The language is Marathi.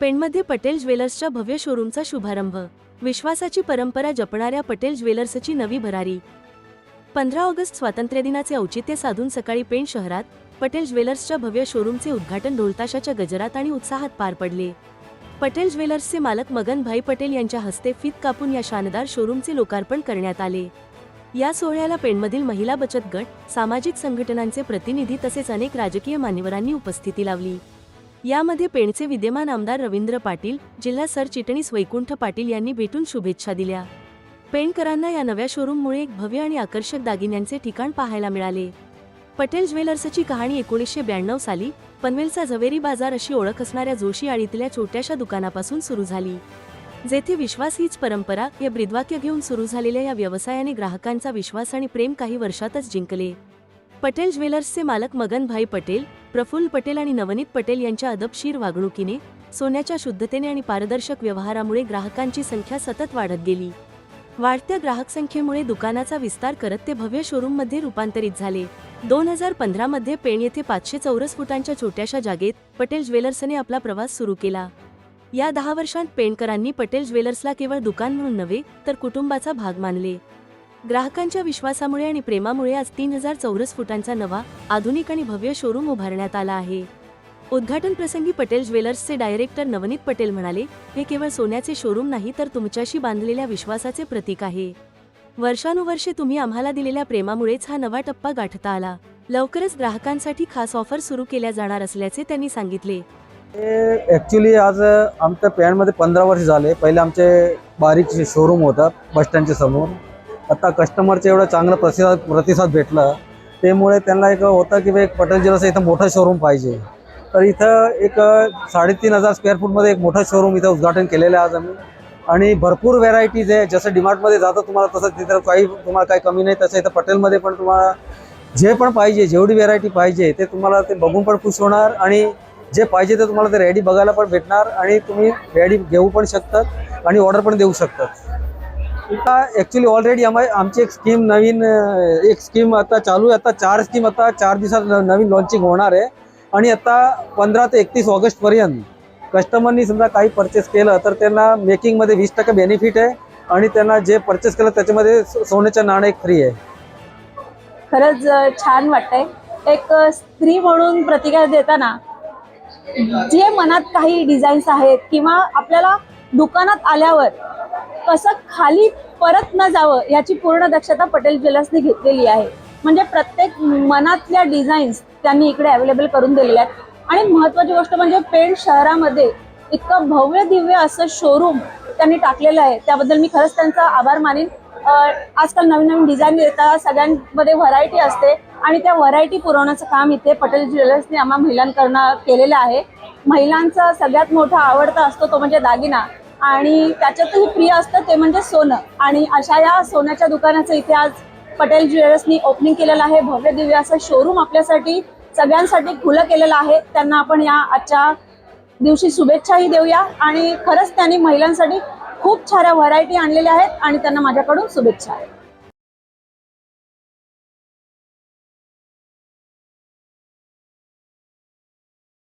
पेणमध्ये पटेल ज्वेलर्सच्या भव्य शोरूमचा शुभारंभ. विश्वासाची परंपरा जपणाऱ्या पटेल ज्वेलर्सची नवी भरारी. पंधरा ऑगस्ट स्वातंत्र्यदिनाचे औचित्य साधून सकाळी पेण शहरात पटेल ज्वेलर्सच्या भव्य शोरूमचे उद्घाटन ढोलताशाच्या गजरात आणि उत्साहात पार पडले. पटेल ज्वेलर्सचे मालक मगनभाई पटेल यांच्या हस्ते फीत कापून या शानदार शोरूमचे लोकार्पण करण्यात आले. या सोहळ्याला पेणमधील महिला बचत गट सामाजिक संघटनांचे प्रतिनिधी तसेच अनेक राजकीय मान्यवरांनी उपस्थिती लावली. यामध्ये पेणचे विद्यमान आमदार रवींद्र पाटील जिल्हा सरचिटणीस वैकुंठ पाटील यांनी भेटून शुभेच्छा दिल्या. पेणकरांना या नव्या शोरूममुळे एक भव्य आणि आकर्षक दागिन्यांचे ठिकाण पाहायला मिळाले. पटेल ज्वेलर्सची कहाणी एकोणीसशे ब्याण्णव साली पनवेलचा झवेरी बाजार अशी ओळख असणाऱ्या जोशी आळीतल्या छोट्याशा दुकानापासून सुरू झाली. जेथे विश्वास हीच परंपरा या ब्रिद्वाक्य घेऊन सुरू झालेल्या या व्यवसायाने ग्राहकांचा विश्वास आणि प्रेम काही वर्षातच जिंकले. पटेल ज्वेलर्सचे मालक मगनभाई पटेल प्रफुल्ल पटेल आणि नवनीत पटेल यांच्या अदबशीर वागणुकीने सोन्याच्या शुद्धतेने आणि पारदर्शक व्यवहारामुळे ग्राहकांची संख्या सतत वाढत गेली. वाढत्या ग्राहक संख्येमुळे दुकानाचा विस्तार करत ते भव्य शोरूममध्ये रूपांतरित झाले. दोन हजार पंधरामध्ये पेण येथे पाचशे चौरस फुटांच्या छोट्याशा जागेत पटेल ज्वेलर्सने आपला प्रवास सुरू केला. या दहा वर्षांत पेणकरांनी पटेल ज्वेलर्सला केवळ दुकान म्हणून नव्हे तर कुटुंबाचा भाग मानले. ग्राहकांच्या विश्वासामुळे आणि प्रेमामुळे आज तीन हजार चौरस फुटांचा नवा आधुनिक आणि भव्य शोरूम उभारण्यात आला आहे. उद्घाटन प्रसंगी पटेल ज्वेलर्सचे डायरेक्टर नवनीत पटेल म्हणाले हे केवळ सोन्याचे शोरूम नाही तर तुमच्याशी बांधलेल्या विश्वासाचे प्रतीक आहे. वर्षानुवर्षे तुम्ही आम्हाला दिलेल्या प्रेमामुळेच हा नवा टप्पा गाठता आला. लवकरच ग्राहकांसाठी खास ऑफर सुरू केल्या जाणार असल्याचे त्यांनी सांगितले. ॲक्च्युली आज आमच्या पॅनमध्ये पंधरा वर्ष झाले. पहिले आमचे बारीक शोरूम होतं बस स्टँडच्या समोर. आता कस्टमरचं एवढं चांगलं प्रतिसाद प्रतिसाद भेटला त्यामुळे त्यांना एक होतं की बा एक पटेल ज्वेलर्स इथं मोठं शोरूम पाहिजे. तर इथं एक साडेतीन हजार स्क्वेअर फूटमध्ये एक मोठं शोरूम इथं उद्घाटन केलेलं आहे आज आम्ही. आणि भरपूर व्हेरायटीज आहे जसं डिमार्टमध्ये जातं तुम्हाला तसं तिथं काही तुम्हाला काही कमी नाही. तसं इथं पटेलमध्ये पण तुम्हाला जे पण पाहिजे जेवढी व्हेरायटी पाहिजे ते तुम्हाला ते बघून पण खुश होणार. आणि जे पाहिजे ते तुम्हाला ते रेडी बघायला पण भेटणार. आणि तुम्ही रेडी घेऊ पण शकतात आणि ऑर्डर पण देऊ शकतात. आता ॲक्च्युली ऑलरेडी आम्हा आमची एक स्कीम नवीन एक स्कीम आता चालू आहे. आता चार स्कीम आता चार दिवसात नवीन लॉन्चिंग होणार आहे. आणि आता पंधरा ते एकतीस ऑगस्टपर्यंत कस्टमरनी समजा काही परचेस केलं तर त्यांना मेकिंगमध्ये वीस टक्के बेनिफिट आहे. आणि त्यांना जे परचेस केलं त्याच्यामध्ये सोन्याच्या नाणं एक फ्री आहे. खरंच छान वाटतंय. एक स्त्री म्हणून प्रतिक्रिया देताना जे मनात काही डिझाईन्स आहेत किंवा आपल्याला दुकानात आल्यावर कसं खाली परत न जावं याची पूर्ण दक्षता पटेल ज्वेलर्सने घेतलेली आहे. म्हणजे प्रत्येक मनातल्या डिझाईन्स त्यांनी इकडे अवेलेबल करून दिलेल्या आहेत. आणि महत्वाची गोष्ट म्हणजे पेण शहरामध्ये इतकं भव्य दिव्य असं शोरूम त्यांनी टाकलेलं आहे. त्याबद्दल मी खरंच त्यांचा आभार मानेन. आजकाल नवीन नवीन डिझाईन येतात सगळ्यांमध्ये व्हरायटी असते आणि त्या व्हरायटी पुरवण्याचं काम इथे पटेल ज्वेलर्सने आम्हा महिलांकडनं केलेलं आहे. महिलांचा सगळ्यात मोठा आवडता असतो तो म्हणजे दागिना. आणि त्याच्यातही प्रिय असतं ते म्हणजे सोनं. आणि अशा या सोन्याच्या दुकानाचं इथे आज पटेल ज्वेलर्सनी ओपनिंग केलेलं आहे. भव्य दिव्य असं शोरूम आपल्यासाठी सगळ्यांसाठी खुलं केलेलं आहे. त्यांना आपण या आजच्या दिवशी शुभेच्छाही देऊया. आणि खरंच त्यांनी महिलांसाठी खूप साऱ्या व्हरायटी आणलेल्या आहेत आणि त्यांना माझ्याकडून शुभेच्छा आहेत.